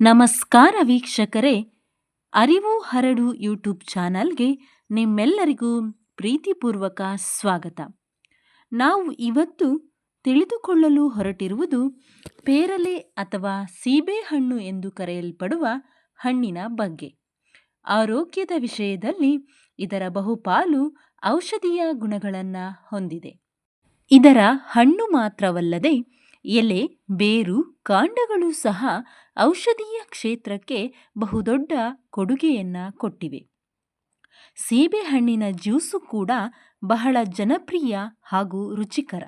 ನಮಸ್ಕಾರ ವೀಕ್ಷಕರೇ, ಅರಿವು ಹರಡು ಯೂಟ್ಯೂಬ್ ಚಾನಲ್ಗೆ ನಿಮ್ಮೆಲ್ಲರಿಗೂ ಪ್ರೀತಿಪೂರ್ವಕ ಸ್ವಾಗತ. ನಾವು ಇವತ್ತು ತಿಳಿದುಕೊಳ್ಳಲು ಹೊರಟಿರುವುದು ಪೇರಲೆ ಅಥವಾ ಸೀಬೆಹಣ್ಣು ಎಂದು ಕರೆಯಲ್ಪಡುವ ಹಣ್ಣಿನ ಬಗ್ಗೆ. ಆರೋಗ್ಯದ ವಿಷಯದಲ್ಲಿ ಇದರ ಬಹುಪಾಲು ಔಷಧೀಯ ಗುಣಗಳನ್ನು ಹೊಂದಿದೆ. ಇದರ ಹಣ್ಣು ಮಾತ್ರವಲ್ಲದೆ ಎಲೆ, ಬೇರು, ಕಾಂಡಗಳು ಸಹ ಔಷಧೀಯ ಕ್ಷೇತ್ರಕ್ಕೆ ಬಹುದೊಡ್ಡ ಕೊಡುಗೆಯನ್ನು ಕೊಟ್ಟಿವೆ. ಸೀಬೆಹಣ್ಣಿನ ಜ್ಯೂಸು ಕೂಡ ಬಹಳ ಜನಪ್ರಿಯ ಹಾಗೂ ರುಚಿಕರ.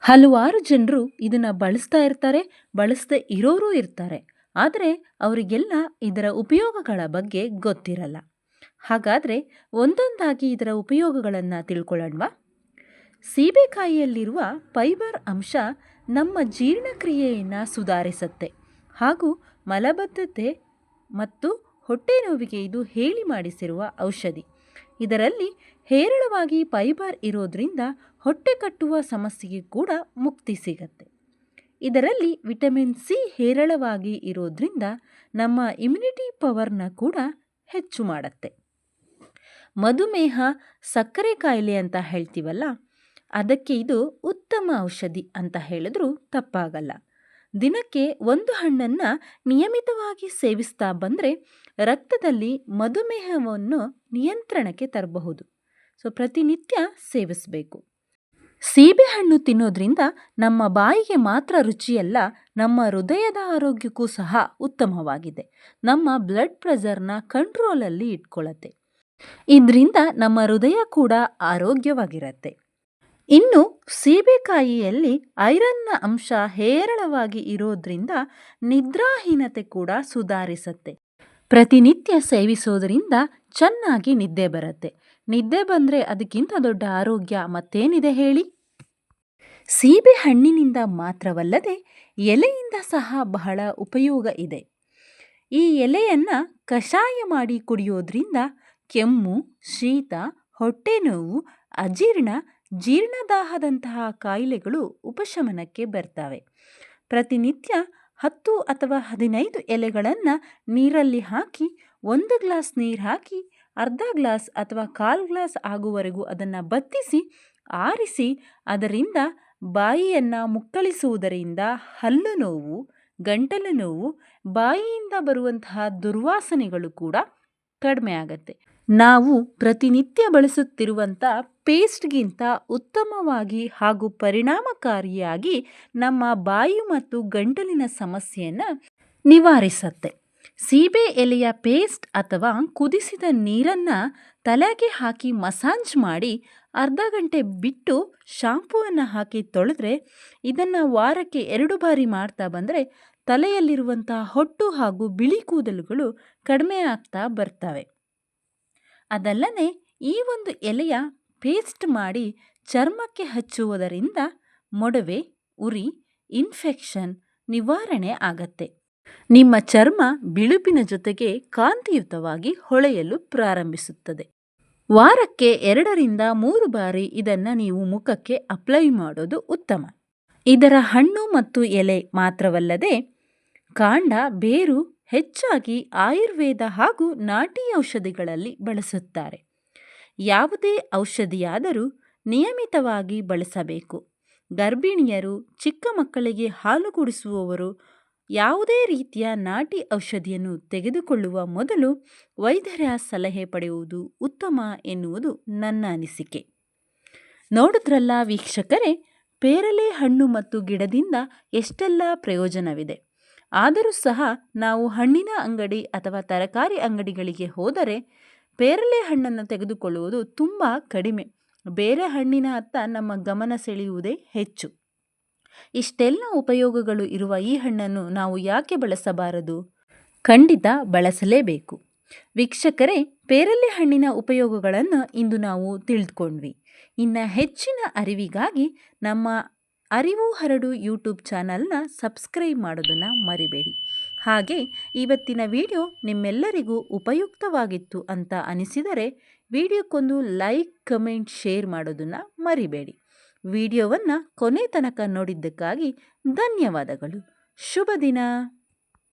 ಹಲವಾರು ಜನರು ಇದನ್ನು ಬಳಸ್ತಾ ಇರ್ತಾರೆ, ಬಳಸದೆ ಇರೋರು ಇರ್ತಾರೆ, ಆದರೆ ಅವರಿಗೆಲ್ಲ ಇದರ ಉಪಯೋಗಗಳ ಬಗ್ಗೆ ಗೊತ್ತಿರಲ್ಲ. ಹಾಗಾದರೆ ಒಂದೊಂದಾಗಿ ಇದರ ಉಪಯೋಗಗಳನ್ನು ತಿಳ್ಕೊಳ್ಳೋಣವಾ? ಸೀಬೆಕಾಯಿಯಲ್ಲಿರುವ ಫೈಬರ್ ಅಂಶ ನಮ್ಮ ಜೀರ್ಣಕ್ರಿಯೆಯನ್ನು ಸುಧಾರಿಸುತ್ತೆ. ಹಾಗೂ ಮಲಬದ್ಧತೆ ಮತ್ತು ಹೊಟ್ಟೆ ನೋವಿಗೆ ಇದು ಹೇಳಿ ಮಾಡಿಸಿರುವ ಔಷಧಿ. ಇದರಲ್ಲಿ ಹೇರಳವಾಗಿ ಫೈಬರ್ ಇರೋದ್ರಿಂದ ಹೊಟ್ಟೆ ಕಟ್ಟುವ ಸಮಸ್ಯೆಗೆ ಕೂಡ ಮುಕ್ತಿ ಸಿಗತ್ತೆ. ಇದರಲ್ಲಿ ವಿಟಮಿನ್ ಸಿ ಹೇರಳವಾಗಿ ಇರೋದ್ರಿಂದ ನಮ್ಮ ಇಮ್ಯುನಿಟಿ ಪವರ್ನ ಕೂಡ ಹೆಚ್ಚು ಮಾಡುತ್ತೆ. ಮಧುಮೇಹ, ಸಕ್ಕರೆ ಕಾಯಿಲೆ ಅಂತ ಹೇಳ್ತೀವಲ್ಲ ಅದಕ್ಕೆ ಇದು ಉತ್ತಮ ಔಷಧಿ ಅಂತ ಹೇಳಿದ್ರೂ ತಪ್ಪಾಗಲ್ಲ. ದಿನಕ್ಕೆ ಒಂದು ಹಣ್ಣನ್ನು ನಿಯಮಿತವಾಗಿ ಸೇವಿಸ್ತಾ ಬಂದರೆ ರಕ್ತದಲ್ಲಿ ಮಧುಮೇಹವನ್ನು ನಿಯಂತ್ರಣಕ್ಕೆ ತರಬಹುದು. ಸೊ, ಪ್ರತಿನಿತ್ಯ ಸೇವಿಸಬೇಕು. ಸೀಬೆಹಣ್ಣು ತಿನ್ನೋದ್ರಿಂದ ನಮ್ಮ ಬಾಯಿಗೆ ಮಾತ್ರ ರುಚಿಯಲ್ಲ, ನಮ್ಮ ಹೃದಯದ ಆರೋಗ್ಯಕ್ಕೂ ಸಹ ಉತ್ತಮವಾಗಿದೆ. ನಮ್ಮ ಬ್ಲಡ್ ಪ್ರೆಷರ್ನ ಕಂಟ್ರೋಲಲ್ಲಿ ಇಟ್ಕೊಳ್ಳುತ್ತೆ ಇದರಿಂದ ನಮ್ಮ ಹೃದಯ ಕೂಡ ಆರೋಗ್ಯವಾಗಿರುತ್ತೆ. ಇನ್ನು ಸೀಬೆಕಾಯಿಯಲ್ಲಿ ಐರನ್ನ ಅಂಶ ಹೇರಳವಾಗಿ ಇರೋದ್ರಿಂದ ನಿದ್ರಾಹೀನತೆ ಕೂಡ ಸುಧಾರಿಸುತ್ತೆ. ಪ್ರತಿನಿತ್ಯ ಸೇವಿಸೋದರಿಂದ ಚೆನ್ನಾಗಿ ನಿದ್ದೆ ಬರುತ್ತೆ. ನಿದ್ದೆ ಬಂದರೆ ಅದಕ್ಕಿಂತ ದೊಡ್ಡ ಆರೋಗ್ಯ ಮತ್ತೇನಿದೆ ಹೇಳಿ? ಸೀಬೆ ಹಣ್ಣಿನಿಂದ ಮಾತ್ರವಲ್ಲದೆ ಎಲೆಯಿಂದ ಸಹ ಬಹಳ ಉಪಯೋಗ ಇದೆ. ಈ ಎಲೆಯನ್ನು ಕಷಾಯ ಮಾಡಿ ಕುಡಿಯೋದ್ರಿಂದ ಕೆಮ್ಮು, ಶೀತ, ಹೊಟ್ಟೆ ನೋವು, ಅಜೀರ್ಣ ಜೀರ್ಣದಾಹದಂತಹ ಕಾಯಿಲೆಗಳು ಉಪಶಮನಕ್ಕೆ ಬರ್ತವೆ. ಪ್ರತಿನಿತ್ಯ ಹತ್ತು ಅಥವಾ ಹದಿನೈದು ಎಲೆಗಳನ್ನು ನೀರಲ್ಲಿ ಹಾಕಿ, ಒಂದು ಗ್ಲಾಸ್ ನೀರು ಹಾಕಿ, ಅರ್ಧ ಗ್ಲಾಸ್ ಅಥವಾ ಕಾಲು ಗ್ಲಾಸ್ ಆಗುವವರೆಗೂ ಅದನ್ನು ಬತ್ತಿಸಿ, ಆರಿಸಿ, ಅದರಿಂದ ಬಾಯಿಯನ್ನು ಮುಕ್ಕಳಿಸುವುದರಿಂದ ಹಲ್ಲು ನೋವು, ಗಂಟಲು ನೋವು, ಬಾಯಿಯಿಂದ ಬರುವಂತಹ ದುರ್ವಾಸನೆಗಳು ಕೂಡ ಕಡಿಮೆ ಆಗತ್ತೆ. ನಾವು ಪ್ರತಿನಿತ್ಯ ಬಳಸುತ್ತಿರುವಂಥ ಪೇಸ್ಟ್ಗಿಂತ ಉತ್ತಮವಾಗಿ ಹಾಗೂ ಪರಿಣಾಮಕಾರಿಯಾಗಿ ನಮ್ಮ ಬಾಯಿ ಮತ್ತು ಗಂಟಲಿನ ಸಮಸ್ಯೆಯನ್ನು ನಿವಾರಿಸುತ್ತೆ. ಸೀಬೆ ಎಲೆಯ ಪೇಸ್ಟ್ ಅಥವಾ ಕುದಿಸಿದ ನೀರನ್ನು ತಲೆಗೆ ಹಾಕಿ ಮಸಾಜ್ ಮಾಡಿ ಅರ್ಧ ಗಂಟೆ ಬಿಟ್ಟು ಶಾಂಪೂವನ್ನು ಹಾಕಿ ತೊಳೆದ್ರೆ ಇದನ್ನು ವಾರಕ್ಕೆ ಎರಡು ಬಾರಿ ಮಾಡ್ತಾ ಬಂದರೆ ತಲೆಯಲ್ಲಿರುವಂಥ ಹೊಟ್ಟು ಹಾಗೂ ಬಿಳಿ ಕೂದಲುಗಳು ಕಡಿಮೆ ಆಗ್ತಾ ಬರ್ತವೆ. ಅದಲ್ಲದೆ ಈ ಒಂದು ಎಲೆಯ ಪೇಸ್ಟ್ ಮಾಡಿ ಚರ್ಮಕ್ಕೆ ಹಚ್ಚುವುದರಿಂದ ಮೊಡವೆ, ಉರಿ, ಇನ್ಫೆಕ್ಷನ್, ನಿವಾರಣೆ ಆಗತ್ತೆ. ನಿಮ್ಮ ಚರ್ಮ ಬಿಳುಪಿನ ಜೊತೆಗೆ ಕಾಂತಿಯುತವಾಗಿ ಹೊಳೆಯಲು ಪ್ರಾರಂಭಿಸುತ್ತದೆ. ವಾರಕ್ಕೆ ಎರಡರಿಂದ ಮೂರು ಬಾರಿ ಇದನ್ನು ನೀವು ಮುಖಕ್ಕೆ ಅಪ್ಲೈ ಮಾಡೋದು ಉತ್ತಮ. ಇದರ ಹಣ್ಣು ಮತ್ತು ಎಲೆ ಮಾತ್ರವಲ್ಲದೆ ಕಾಂಡ, ಬೇರು ಹೆಚ್ಚಾಗಿ ಆಯುರ್ವೇದ ಹಾಗೂ ನಾಟಿ ಔಷಧಿಗಳಲ್ಲಿ ಬಳಸುತ್ತಾರೆ. ಯಾವುದೇ ಔಷಧಿಯಾದರೂ ನಿಯಮಿತವಾಗಿ ಬಳಸಬೇಕು. ಗರ್ಭಿಣಿಯರು, ಚಿಕ್ಕ ಮಕ್ಕಳಿಗೆ ಹಾಲು ಕುಡಿಸುವವರು ಯಾವುದೇ ರೀತಿಯ ನಾಟಿ ಔಷಧಿಯನ್ನು ತೆಗೆದುಕೊಳ್ಳುವ ಮೊದಲು ವೈದ್ಯರ ಸಲಹೆ ಪಡೆಯುವುದು ಉತ್ತಮ ಎನ್ನುವುದು ನನ್ನ ಅನಿಸಿಕೆ. ನೋಡಿದ್ರಲ್ಲ ವೀಕ್ಷಕರೇ, ಪೇರಲೆ ಹಣ್ಣು ಮತ್ತು ಗಿಡದಿಂದ ಎಷ್ಟೆಲ್ಲ ಪ್ರಯೋಜನವಿದೆ? ಆದರೂ ಸಹ ನಾವು ಹಣ್ಣಿನ ಅಂಗಡಿ ಅಥವಾ ತರಕಾರಿ ಅಂಗಡಿಗಳಿಗೆ ಹೋದರೆ ಪೇರಲೆ ಹಣ್ಣನ್ನು ತೆಗೆದುಕೊಳ್ಳುವುದು ತುಂಬ ಕಡಿಮೆ. ಬೇರೆ ಹಣ್ಣಿನ ಅತ್ತ ನಮ್ಮ ಗಮನ ಸೆಳೆಯುವುದೇ ಹೆಚ್ಚು. ಇಷ್ಟೆಲ್ಲ ಉಪಯೋಗಗಳು ಇರುವ ಈ ಹಣ್ಣನ್ನು ನಾವು ಯಾಕೆ ಬಳಸಬಾರದು? ಖಂಡಿತ ಬಳಸಲೇಬೇಕು. ವೀಕ್ಷಕರೇ ಪೇರಲೆ ಹಣ್ಣಿನ ಉಪಯೋಗಗಳನ್ನು ಇಂದು ನಾವು ತಿಳಿದುಕೊಂಡ್ವಿ. ಇನ್ನು ಹೆಚ್ಚಿನ ಅರಿವಿಗಾಗಿ ನಮ್ಮ ಅರಿವು ಹರಡು ಯೂಟ್ಯೂಬ್ ಚಾನಲ್ನ ಸಬ್ಸ್ಕ್ರೈಬ್ ಮಾಡೋದನ್ನು ಮರಿಬೇಡಿ. ಹಾಗೆ ಇವತ್ತಿನ ವಿಡಿಯೋ ನಿಮ್ಮೆಲ್ಲರಿಗೂ ಉಪಯುಕ್ತವಾಗಿತ್ತು ಅಂತ ಅನಿಸಿದರೆ ವಿಡಿಯೋಕ್ಕೊಂದು ಲೈಕ್, ಕಮೆಂಟ್, ಶೇರ್ ಮಾಡೋದನ್ನು ಮರಿಬೇಡಿ. ವಿಡಿಯೋವನ್ನು ಕೊನೆ ತನಕ ನೋಡಿದ್ದಕ್ಕಾಗಿ ಧನ್ಯವಾದಗಳು. ಶುಭ ದಿನ.